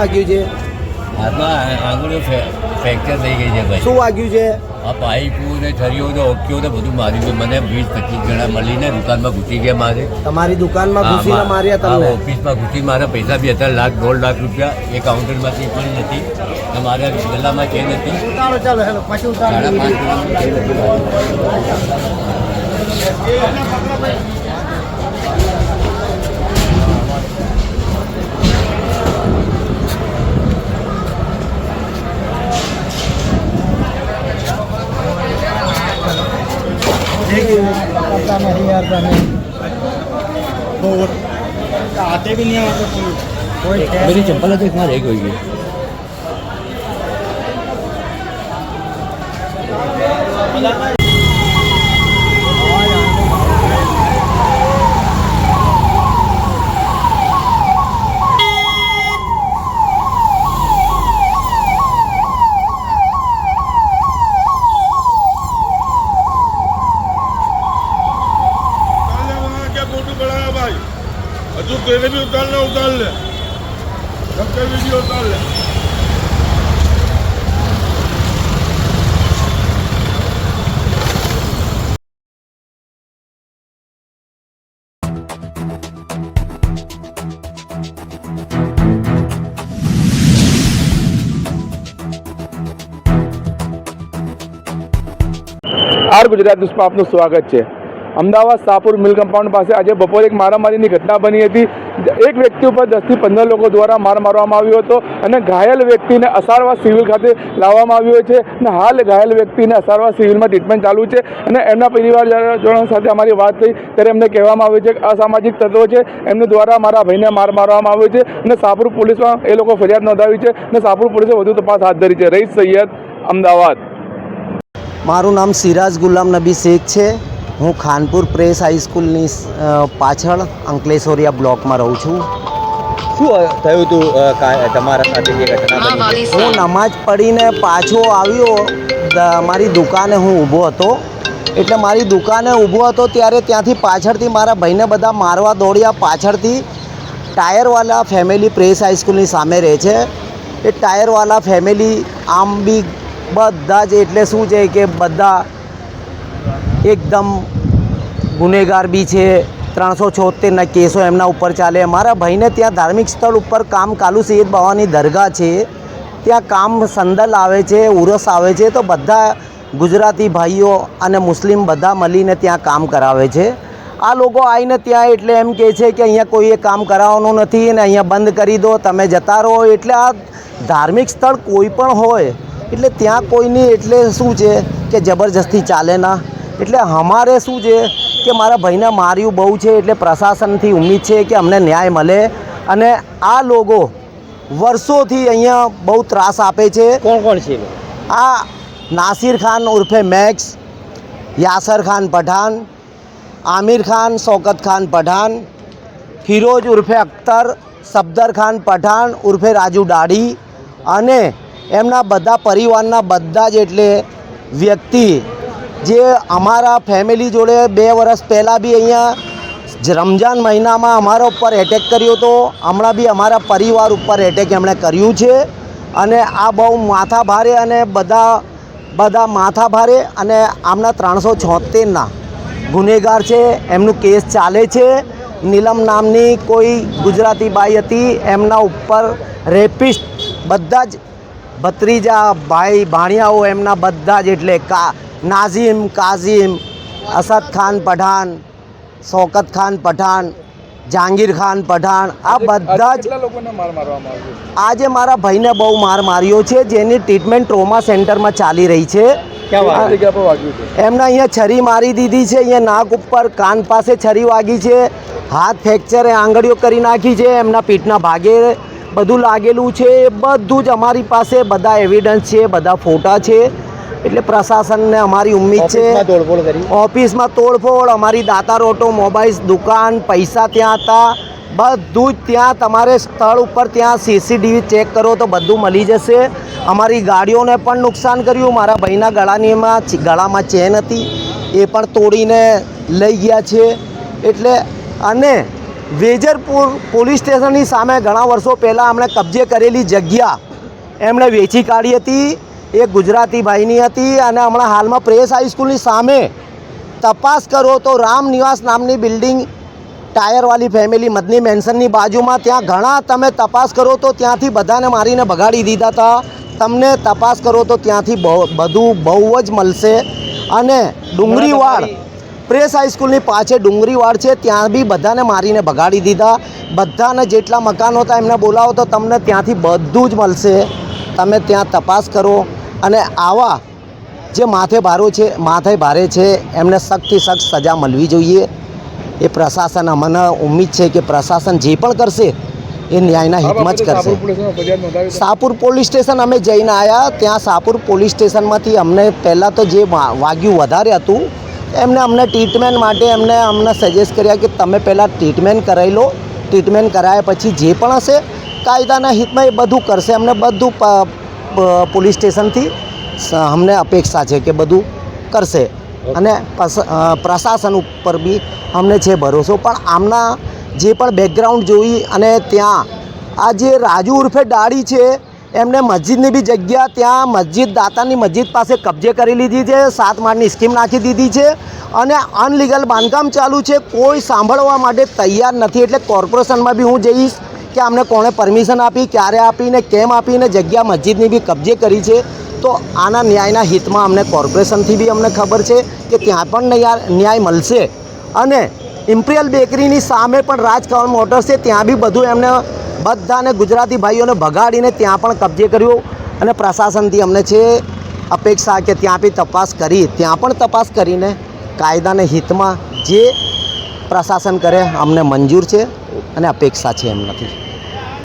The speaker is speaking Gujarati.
વાગ્યું છે? હાથમાં આંગળીઓ ફ્રેક્ચર થઈ ગઈ છે ભાઈ. શું વાગ્યું છે? આ પાઇપો ને થરીઓ ને ઓક્યો ને બધું માર્યું છે. મને વીસ પચીસ જણા મળીને દુકાનમાં ઘૂસી ગયા મારે. તમારી દુકાનમાં ઘૂસીને માર્યા હા, ઓફિસમાં ઘૂસી મારા પૈસા બી હતા લાખ દોઢ લાખ રૂપિયા એ કાઉન્ટરમાંથી પણ નથી. મારા ગલ્લામાં ચેન હતી. पता नहीं यार पहले आते भी नहीं है मतलब कोई मेरी चप्पल है तो इतना रेक होगी Anadolu. આર ગુજરાત ન્યૂઝમાં આપનું સ્વાગત છે અમદાવાદ સાપુર મિલ કમ્પાઉન્ડ પાસે આજે બપોરે એક મારામારીની ઘટના બની હતી. એક વ્યક્તિ ઉપર દસથી પંદર લોકો દ્વારા માર મારવામાં આવ્યો હતો અને ઘાયલ વ્યક્તિને અસારવા સિવિલ ખાતે લાવવામાં આવ્યો છે અને હાલ ઘાયલ વ્યક્તિને અસારવા સિવિલમાં ટ્રીટમેન્ટ ચાલુ છે અને એમના પરિવારજનો સાથે અમારી વાત થઈ ત્યારે એમને કહેવામાં આવ્યું છે કે અસામાજિક તત્વો છે. એમને દ્વારા મારા ભાઈને માર મારવામાં આવ્યો છે અને સાપુર પોલીસમાં એ લોકો ફરિયાદ નોંધાવી છે અને સાપુર પોલીસે વધુ તપાસ હાથ ધરી છે. રઈસ સૈયદ અમદાવાદ. મારું નામ સિરાજ ગુલામ નબી શેખ છે. હું ખાનપુર પ્રેસ હાઈસ્કૂલની પાછળ અંકલેશ્વરિયા બ્લોકમાં રહું છું. શું થયું હતું તમારા સાથે જે ઘટના હું નમાજ પડીને પાછો આવ્યો મારી દુકાને હું ઊભો હતો. એટલે મારી દુકાને ઊભો હતો ત્યારે ત્યાંથી પાછળથી મારા ભાઈને બધા મારવા દોડ્યા. પાછળથી ટાયરવાલા ફેમિલી પ્રેસ હાઈસ્કૂલની સામે રહે છે. એ ટાયરવાલા ફેમિલી આમ બી બધા જ એટલે શું છે કે બધા એકદમ ગુનેગાર બી છે. ત્રણસો છોતેરના કેસો એમના ઉપર ચાલે. મારા ભાઈને ત્યાં ધાર્મિક સ્થળ ઉપર કામ કાલુ સૈયદ બાવાની દરગાહ છે. ત્યાં કામ સંદલ આવે છે, ઉરસ આવે છે. તો બધા ગુજરાતી ભાઈઓ અને મુસ્લિમ બધા મળીને ત્યાં કામ કરાવે છે. આ લોકો આવીને ત્યાં એટલે એમ કહે છે કે અહીંયા કોઈએ કામ કરાવવાનું નથી અને અહીંયા બંધ કરી દો, તમે જતા રહો. એટલે આ ધાર્મિક સ્થળ કોઈ પણ હોય, એટલે ત્યાં કોઈની એટલે શું છે કે જબરજસ્તી ચાલે ના. એટલે અમારે શું છે કે મારા ભાઈને માર્યું બહુ છે એટલે પ્રશાસનથી ઉમ્મીદ છે કે અમને ન્યાય મળે. અને આ લોકો વર્ષોથી અહીંયા બહુ ત્રાસ આપે છે. કોણ કોણ છે આ નાસિર ખાન ઉર્ફે મેક્સ યાસર ખાન પઠાન આમિર ખાન શૌકત ખાન પઠાન ફિરોજ ઉર્ફે અખ્તર સફદર ખાન પઠાણ ઉર્ફે રાજુ દાઢી અને એમના બધા પરિવારના બધા જ એટલે વ્યક્તિ જે અમારા ફેમિલી જોડે બે વર્ષ પહેલાં બી અહીંયા રમજાન મહિનામાં અમારા ઉપર એટેક કર્યો હતો હમણાં બી અમારા પરિવાર ઉપર એટેક એમણે કર્યું છે. અને આ બહુ માથા ભારે અને બધા બધા માથા ભારે અને આમના ત્રણસો છોતેરના ગુનેગાર છે, એમનું કેસ ચાલે છે. નીલમ નામની કોઈ ગુજરાતી બાઈ હતી, એમના ઉપર રેપિસ્ટ બધા જ ભત્રીજા ભાઈ ભાણિયાઓ એમના બધા જ એટલે કા નાઝીમ કાઝીમ અસદ ખાન પઠાણ શોકત ખાન પઠાણ જહાંગીર ખાન પઠાણ આ બધા જ આજે મારા ભાઈને બહુ માર માર્યો છે જેની ટ્રીટમેન્ટ ટ્રોમા સેન્ટરમાં ચાલી રહી છે. એમને અહીંયા છરી મારી દીધી છે અહીંયા નાક ઉપર કાન પાસે છરી વાગી છે હાથ ફ્રેક્ચરે આંગળીઓ કરી નાખી છે એમના પીઠના ભાગે બધું લાગેલું છે બધું જ અમારી પાસે બધા એવિડન્સ છે બધા ફોટા છે. એટલે પ્રશાસનને અમારી ઉમ્મીદ છે. ઓફિસમાં તોડફોડ અમારી દાતાર ઓટો મોબાઈલ્સ દુકાન પૈસા ત્યાં હતા. બધું જ ત્યાં તમારે સ્થળ ઉપર ત્યાં સીસીટીવી ચેક કરો તો બધું મળી જશે. અમારી ગાડીઓને પણ નુકસાન કર્યું. મારા ભાઈના ગળાનીમાં ગળામાં ચેન હતી. એ પણ તોડીને લઈ ગયા છે. એટલે અને વેજરપુર પોલીસ સ્ટેશનની સામે ઘણા વર્ષો પહેલાં એમણે કબજે કરેલી જગ્યા એમણે વેચી કાઢી હતી. એ ગુજરાતી ભાઈની હતી અને હમણાં હાલમાં પ્રેસ હાઈસ્કૂલની સામે તપાસ કરો તો રામ નિવાસ નામની બિલ્ડિંગ ટાયરવાળી ફેમિલી મદની મેન્શનની બાજુમાં ત્યાં ઘણા તમે તપાસ કરો તો ત્યાંથી બધાને મારીને બગાડી દીધા હતા. તમને તપાસ કરો તો ત્યાંથી બહુ બધું બહુ જ મળશે. અને ડુંગરીવાડ પ્રેસ હાઈસ્કૂલની પાછળ ડુંગરીવાડ છે ત્યાં બી બધાને મારીને બગાડી દીધા. બધાને જેટલા મકાનો હતા એમને બોલાવો તો તમને ત્યાંથી બધું જ મળશે. તમે ત્યાં તપાસ કરો. અને આવા જે માથે ભારો છે માથે ભારે છે એમને સખ્તથી સખ્ત સજા મળવી જોઈએ. એ પ્રશાસન અમને ઉમ્મીદ છે કે પ્રશાસન જે પણ કરશે એ ન્યાયના હિતમાં જ કરશે. સાપુર પોલીસ સ્ટેશન અમે જઈને આવ્યા ત્યાં સાપુર પોલીસ સ્ટેશનમાંથી અમને પહેલાં તો જે વાગ્યું વધારે હતું એમને અમને ટ્રીટમેન્ટ માટે એમને અમને સજેસ્ટ કર્યા કે તમે પહેલાં ટ્રીટમેન્ટ કરાવી લો. ટ્રીટમેન્ટ કરાયા પછી જે પણ હશે કાયદાના હિતમાં એ બધું કરશે. અમને બધું પોલીસ સ્ટેશનથી અમને અપેક્ષા છે કે બધું કરશે. અને પ્રશાસન ઉપર બી અમને છે ભરોસો. પણ આમના જે પણ બેકગ્રાઉન્ડ જોઈ અને ત્યાં આ જે રાજુ ઉર્ફે ડાળી છે એમને મસ્જિદની બી જગ્યા ત્યાં મસ્જિદ દાતાની મસ્જિદ પાસે કબજે કરી લીધી છે સાત માળની સ્કીમ નાખી દીધી છે અને અનલીગલ બાંધકામ ચાલુ છે. કોઈ સાંભળવા માટે તૈયાર નથી. એટલે કોર્પોરેશનમાં બી હું જઈશ કે અમને કોણે પરમિશન આપી, ક્યારે આપીને કેમ આપીને જગ્યા મસ્જિદની બી કબજે કરી છે? તો આના ન્યાયના હિતમાં અમને કોર્પોરેશનથી બી અમને ખબર છે કે ત્યાં પણ ન્યાય મળશે. અને ઇમ્પિરિયલ બેકરીની સામે પણ રાજકમલ મોટર્સ છે, ત્યાં બી બધું એમને બધાને ગુજરાતી ભાઈઓને ભગાડીને ત્યાં પણ કબજે કર્યો. અને પ્રશાસનથી અમને છે અપેક્ષા કે ત્યાં બી તપાસ કરી, ત્યાં પણ તપાસ કરીને કાયદાને હિતમાં જે પ્રશાસન કરે અમને મંજૂર છે. અને અપેક્ષા છે એમ નથી.